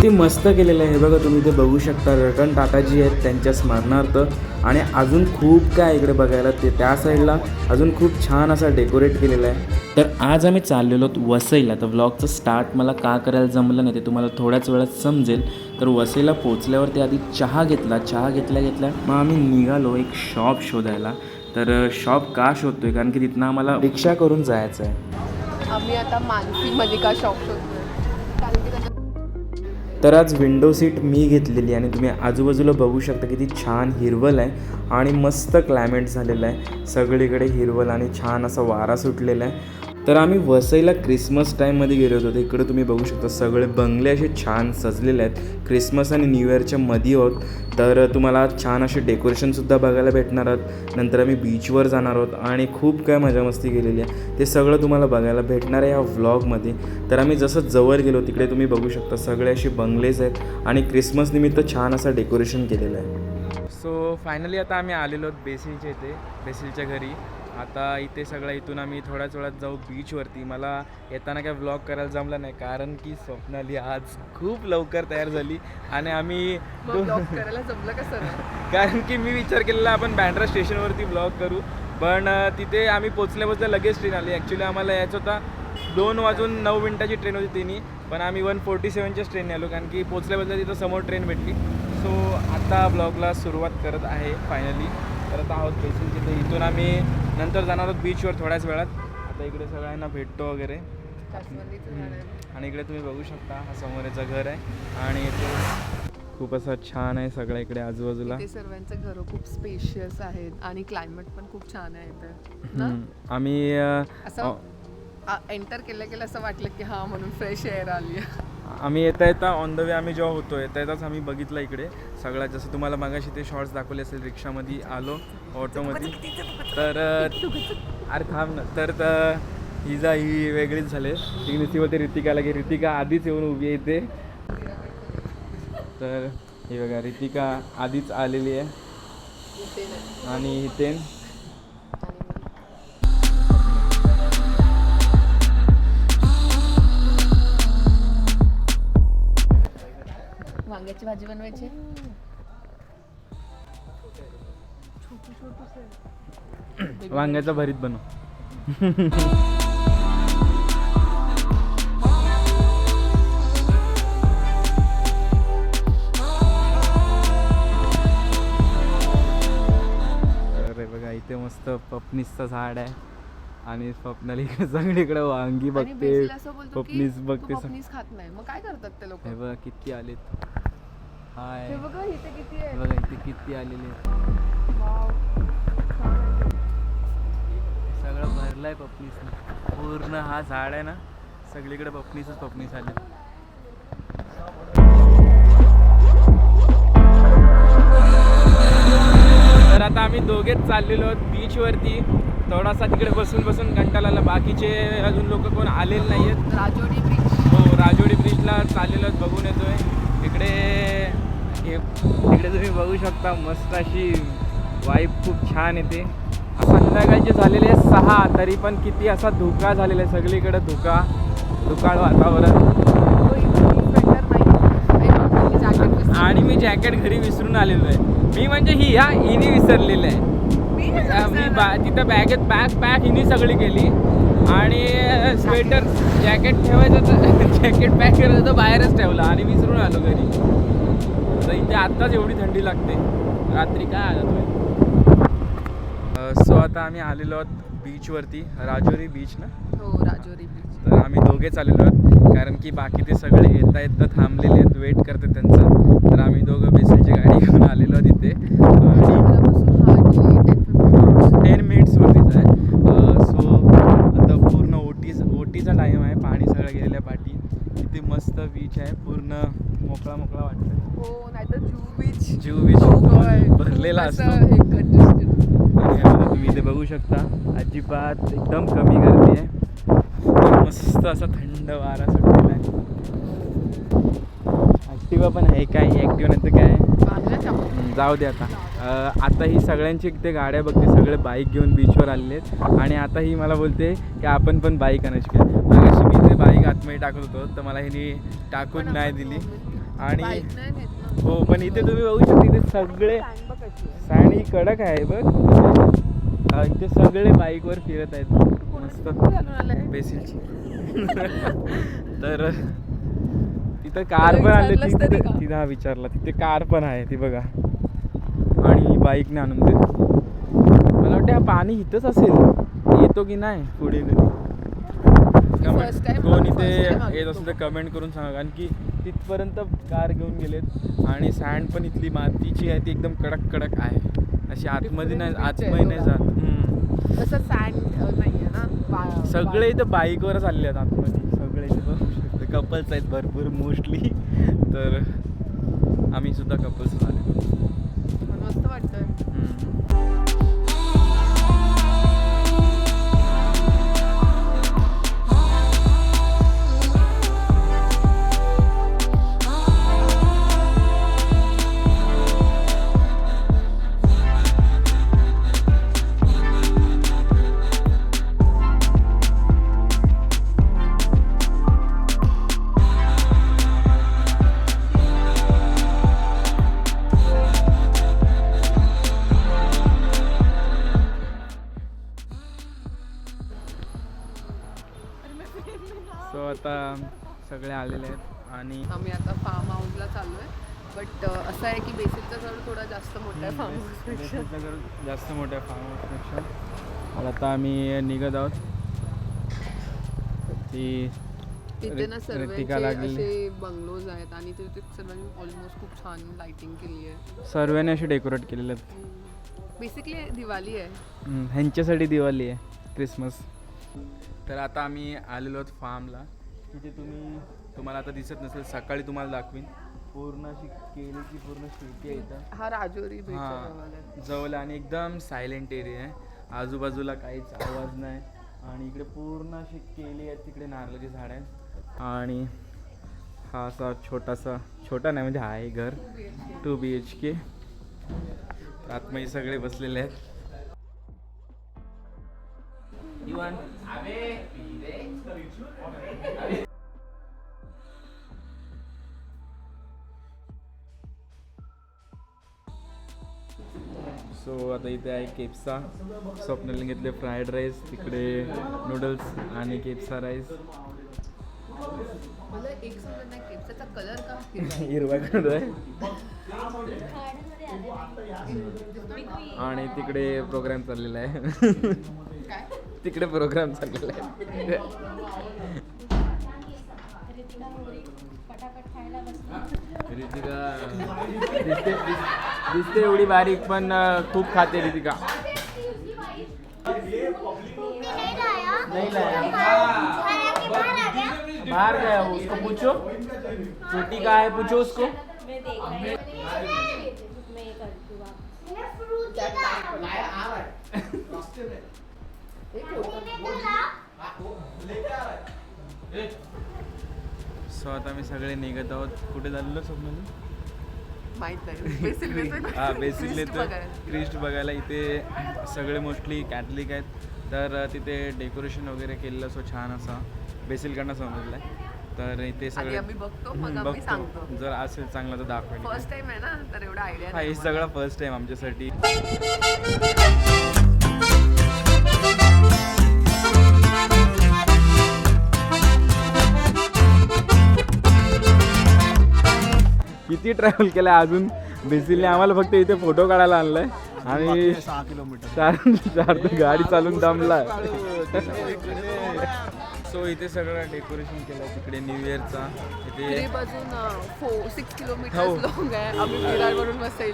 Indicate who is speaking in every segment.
Speaker 1: किती मस्त केलेलं आहे. हे बघा तुम्ही ते बघू शकता रतन टाटा जी आहेत त्यांच्या स्मरणार्थ. आणि अजून खूप काय इकडे बघायला ते त्या साईडला अजून खूप छान असा डेकोरेट केलेला आहे. तर आज आम्ही चाललेलो आहोत वसईला. तर व्लॉगचं स्टार्ट मला का करायला जमलं नाही ते तुम्हाला थोड्याच वेळात समजेल. तर वसईला पोचल्यावरती आधी चहा घेतला. चहा घेतल्या घेतल्या मग आम्ही निघालो एक शॉप शोधायला. तर शॉप का शोधतोय? कारण की तिथनं आम्हाला रिक्षा करून जायचं आहे
Speaker 2: आम्ही आता मानसी मलिका शॉप शोधतो
Speaker 1: तर आज विंडो सीट मी घेतलेली आणि तुम्ही आजूबाजूला बघू शकता किती छान हिरवल आहे आणि मस्त क्लायमेट झालेलं आहे. सगळीकडे हिरवल आणि छान असा वारा सुटलेला आहे. तर आम्ही वसईला क्रिसमस टाईममध्ये गेलो होतो. इकडं इकडे तुम्ही बघू शकता सगळे बंगले असे छान सजलेले आहेत. क्रिसमस आणि न्यू इयरच्या मध्ये आहोत. तर तुम्हाला छान असे डेकोरेशनसुद्धा बघायला भेटणार आहोत. नंतर आम्ही बीचवर जाणार आहोत आणि खूप काय मजा मस्ती केलेली आहे. ते सगळं तुम्हाला बघायला भेटणार आहे या व्लॉगमध्ये तर आम्ही जसं जवळ गेलो तिकडे तुम्ही बघू शकता सगळे असे बंगलेज आहेत आणि क्रिसमस निमित्त छान असं डेकोरेशन केलेलं आहे. सो फायनली आता आम्ही आलेलो आहोत बेसिलच्या इथे बेसिलच्या घरी. आता इथे सगळं इथून आम्ही थोड्याच वेळात जाऊ बीचवरती मला येताना काय व्लॉग करायला जमलं नाही कारण की स्वप्नाली आज खूप लवकर तयार झाली आणि आम्ही
Speaker 2: ब्लॉग करायला जमलं कसं
Speaker 1: कारण की मी विचार केलेला आपण बँड्रा स्टेशनवरती ब्लॉग करू. पण तिथे आम्ही पोचल्या पोचल्या लगेच ट्रेन आली. ॲक्च्युली आम्हाला यायचं होता दोन वाजून नऊ मिनटाची ट्रेन होती तिन्ही पण आम्ही वन फोर्टी सेवनच्याच ट्रेनने आलो कारण की पोचल्या पोचल्या तिथं समोर ट्रेन भेटली. सो आता ब्लॉगला सुरुवात करत आहे फायनली करत आहोत बेसिल तिथे. इथून आम्ही नंतर जाणार आहोत बीचवर थोड्याच वेळात. आता इकडे सगळ्यांना भेटतो वगैरे. आणि इकडे तुम्ही बघू शकता हा समोर याचं घर आहे. आणि इथे खूप असं छान आहे सगळं इकडे आजूबाजूला.
Speaker 2: सर्वांचं घरं खूप स्पेशियस आहेत आणि क्लायमेट पण खूप छान आहे.
Speaker 1: आम्ही
Speaker 2: एंटर केलं केलं असं वाटलं की हा म्हणून फ्रेश एअर आली.
Speaker 1: आम्ही येता येता ऑन द वे आम्ही जेव्हा होतो येता येताच आम्ही बघितलं इकडे सगळ्यात. जसं तुम्हाला मागाशी ते शॉर्ट्स दाखवले असेल रिक्षामध्ये आलो ऑटोमध्ये तर अरे थांब ना. तर त- ही जा ही वेगळीच झाले. ती नुसती होते रितिकाला की रितिका आधीच येऊन उभी आहे इथे. तर हे बघा रितिका आधीच आलेली आहे. आणि हितेन.
Speaker 2: वांग्याची भाजी बनवायची
Speaker 1: वांग्याचा भरीत बनव. अरे बघा इथे मस्त पपनीसचं झाड आहे. आणि स्वप्नाली सगळीकडे वांगी बघते. पपनीस
Speaker 2: तू
Speaker 1: बघते
Speaker 2: खात नाही. मग काय करतात ते लोक?
Speaker 1: हे बघा किती आलेत. हाय.
Speaker 2: हे बघा इथे किती
Speaker 1: हे
Speaker 2: आहे
Speaker 1: बघा इथे किती आलेले
Speaker 2: आहे.
Speaker 1: सगळं भरलंय पपनीस पूर्ण हा झाड आहे ना सगळीकडे पपनीसच पपनीस आले. तर आता आम्ही दोघेच चाललेलो आहोत बीचवरती थोडासा तिकडे बसून बसून कंटाळा आला बाकीचे अजून लोक कोण आलेले नाही आहेत
Speaker 2: राजोडी ब्रिज
Speaker 1: हो राजोडी ब्रिजला चाललेलो आहोत बघून येतोय. इकडे इकडे तुम्ही बघू शकता मस्त अशी वाईब खूप छान येते. संध्याकाळचे झालेले सहा तरी पण किती असा धुका झालेला आहे. सगळीकडे धुका धुकाळ वातावरण. आणि मी जॅकेट घरी विसरून आलेलो आहे. मी म्हणजे ही हा हिने विसरलेलं आहे.
Speaker 2: मी.
Speaker 1: बा तिथं बॅगेत बॅग पॅक हिने सगळी केली. आणि स्वेटर जॅकेट ठेवायचं तर जॅकेट पॅक करायचं तर बाहेरच ठेवलं आणि विसरून आलो घरी. तर इथे आत्ताच एवढी थंडी लागते. रात्री काय आला सो आता आम्ही आलेलो आहोत बीचवरती राजोरी बीच ना?
Speaker 2: हो राजोरी बीच
Speaker 1: तर आम्ही दोघेच आलेलो आहोत. कारण की बाकी ते सगळे येता येता थांबलेले आहेत. वेट करतात त्यांचा. तर आम्ही दोघं बेसिलची गाडी घेऊन आलेलो आहोत इथे आणि
Speaker 2: घरापासून hardly 10-15
Speaker 1: टेन मिनिट्सवरतीच आहे सो आता पूर्ण ओटीच ओटीचा टाईम आहे पाणी सगळं गेलेलं आहे पाठी इथे मस्त बीच आहे. पूर्ण मोकळा मोकळा वाटतं
Speaker 2: हो नाहीतर जुहू बीच
Speaker 1: जुहू बीच
Speaker 2: हो.
Speaker 1: भरलेला असतो. तुम्ही इथे बघू शकता अजिबात एकदम कमी गर्दी आहे. मस्त असा थंड वारा सुटलेला आहे. ॲक्टिवा पण आहे काय? ॲक्टिवा नाही तर काय. जाऊ दे आता. आता ही सगळ्यांची इथे गाड्या बघते सगळे बाईक घेऊन बीचवर आलेले आहेत. आणि आता ही मला बोलते की आपण पण बाईक आणायची काय? मागाशी मी ते बाईक आतमध्ये टाकत होतो तर मला हिने टाकून नाही दिली. आणि हो पण इथे तुम्ही बघू शकता इथे सगळे. सँड ही कडक आहे बघ. इथे सगळे बाईकवर फिरत आहेत. मस्त? बेसिलची. तर तिथं कार पण
Speaker 2: तरी
Speaker 1: तिथे.
Speaker 2: का?
Speaker 1: तिथं हा विचारला. तिथे कार पण आहे ती बघा. आणि बाईकने आणून देत. मला वाटतं हा पाणी इथंच असेल. येतो की नाही पुढे कधी?
Speaker 2: First time-
Speaker 1: कोण
Speaker 2: first
Speaker 1: इथे
Speaker 2: time आलो
Speaker 1: येत असेल तर. कमेंट करून सांगा. कारण की तिथपर्यंत कार घेऊन गेलेत. आणि सँड पण इथली मातीची आहे ती एकदम कडक कडक आहे. अशी आतमध्ये नाही
Speaker 2: Different beach आहे
Speaker 1: आतमध्ये नाही
Speaker 2: थोडा.
Speaker 1: जात. हम्म.
Speaker 2: तसं सँड नाहीये ना? बा-
Speaker 1: सगळे इथं बाईकवरच आलेले आहेत आतमध्ये. सगळे इथे. बघू कपल्स आहेत भरपूर मोस्टली तर आम्ही सुद्धा कपल्स आले
Speaker 2: पण मस्त वाटतं
Speaker 1: सो आता सगळे आलेले आहेत आणि
Speaker 2: आम्ही आता फार्म हाऊसला चाललोय. बट असं आहे की बेसिकचा जर थोडा जास्त मोठा आहे फार्म हाऊसपेक्षा
Speaker 1: जर जास्त मोठ्या फार्म हाऊसपेक्षा आता आम्ही निघत आहोत. ती
Speaker 2: तिथे ना सर्वांचे. असे बंगलोज आहेत आणि तिथे सर्वांनी ऑलमोस्ट खूप छान लाइटिंग केली आहे.
Speaker 1: सर्वांनी अशी डेकोरेट केलेले आहेत.
Speaker 2: बेसिकली दिवाळी आहे.
Speaker 1: ह्यांच्यासाठी दिवाळी आहे. क्रिसमस तर आता आम्ही आलेलो आहोत फार्मला तिथे तुम्ही तुम्हाला आता दिसत नसेल सकाळी तुम्हाला दाखवीन. पूर्ण अशी केळीची पूर्ण शेती आहे इथं.
Speaker 2: हा राजोरी
Speaker 1: हां जवळ आणि एकदम सायलेंट एरिया आहे. आजूबाजूला काहीच आवाज नाही. आणि इकडे पूर्ण अशी केली आहेत तिकडे नारळाची झाड आहेत. आणि हा असा छोटासा छोटा नाही म्हणजे हा आहे घर. टू बी एच के आतमध्ये सगळे बसलेले आहेत. इवान सो आता इथे आहे केप्सा. स्वप्नालीने घेतले फ्राईड राईस तिकडे नूडल्स आणि केप्सा राईस
Speaker 2: मला एक समजत नाही केपचा कलर का
Speaker 1: हिरवा कलर आहे. आणि तिकडे प्रोग्राम चाललेला आहे. तिकडे प्रोग्राम चाललेला आहे. रितिका. दिसते दिस- दिसते एवढी बारीक पण खूप खाते रितिका. नहीं लाया. बाहर गया वो उसको पूछो. छोटी का है पूछो उसको. सो आता मी सगळे निघत आहोत. कुठे झालेलो स्वप्नाली
Speaker 2: माहीत नाही. बेसिकली
Speaker 1: हा बेसिकली तर क्रिस्ट बघायला इथे सगळे मोस्टली कॅथलिक आहेत. तर तिथे डेकोरेशन वगैरे केलेलं असं छान असं. बेसिलकडनं समजलं. आहे तर इथे सगळे
Speaker 2: आम्ही बघतो.
Speaker 1: जर असेल चांगलं तर दाखवेन.
Speaker 2: फर्स्ट टाइम आहे ना तर एवढा आयडिया
Speaker 1: हा हे सगळं फर्स्ट टाइम आमच्यासाठी. किती ट्रॅव्हल केलं अजून? बेसिकली आम्हाला फक्त इथे फोटो काढायला आणलाय. आणि
Speaker 3: सहा किलोमीटर
Speaker 1: चार चार तर गाडी चालून दमला सो इथे सगळं डेकोरेशन केलं तिकडे न्यू इयरचा इथे हो.
Speaker 2: किलोमीटर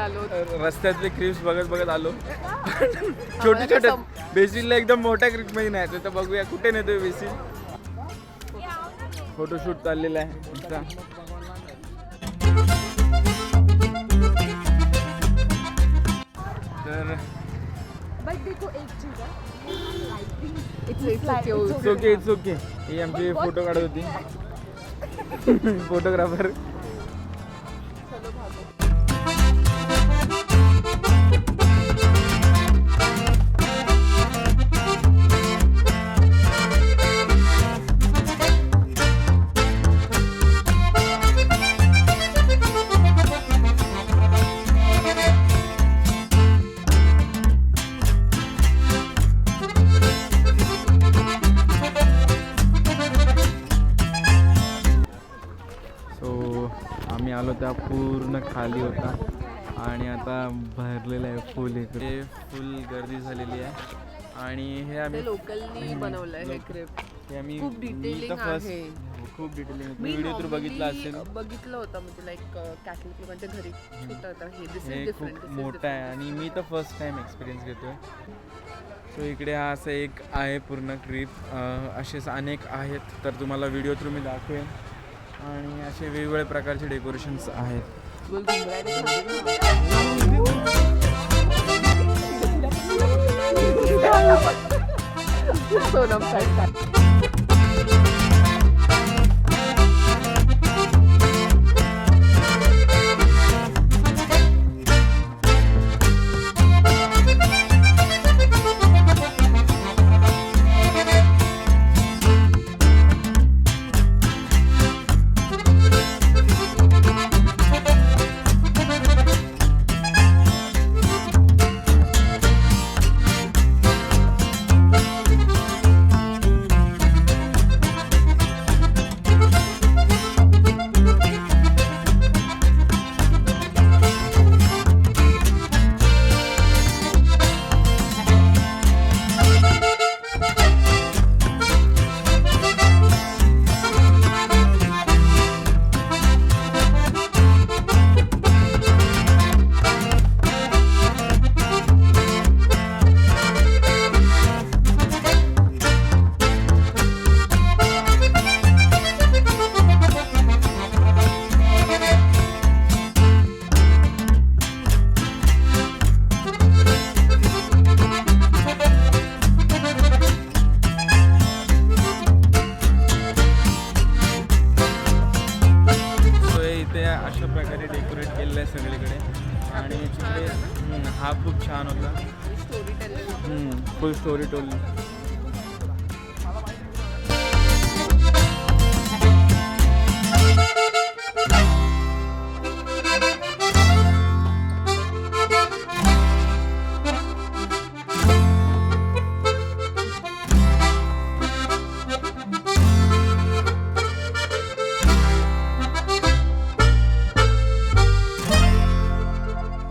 Speaker 2: आलो.
Speaker 1: रस्त्यातले क्रिप्स बघत बघत आलो. छोटे छोटे बेसिलला एकदम मोठ्या क्रिपमध्ये नाही. तर बघूया कुठे नेतोय बेसिल फोटोशूट चाललेला आहे.
Speaker 4: बट देखो एक चीज है
Speaker 2: it's it's
Speaker 1: it's okay it's okay ही आमची फोटो काढत होती फोटोग्राफर त्या पूर्ण खाली होता. आणि आता भरलेलं आहे फुल इकडे. फुल गर्दी झालेली आहे. आणि हे आम्ही
Speaker 2: लोकलनी बनवलंय हे क्रेप
Speaker 1: हे आम्ही
Speaker 2: खूप
Speaker 1: मी
Speaker 2: डिटेलिंग आहे.
Speaker 1: खूप डिटेलिंग व्हिडिओ तर बघितला असेल.
Speaker 2: बघितलं होतं म्हणजे लाईक कॅथलिक लोकांच्या घरी छोटं होतं हे. दिस
Speaker 1: हे खूप मोठं आहे. आणि मी तर फर्स्ट टाइम एक्सपिरियन्स घेतोय. सो इकडे हा असं एक आहे पूर्ण ट्रिप असेच अनेक आहेत. तर तुम्हाला व्हिडिओ थ्रू मी दाखवेन. आणि असे वेगवेगळ्या प्रकारचे डेकोरेशन्स आहेत. आणि तिकडे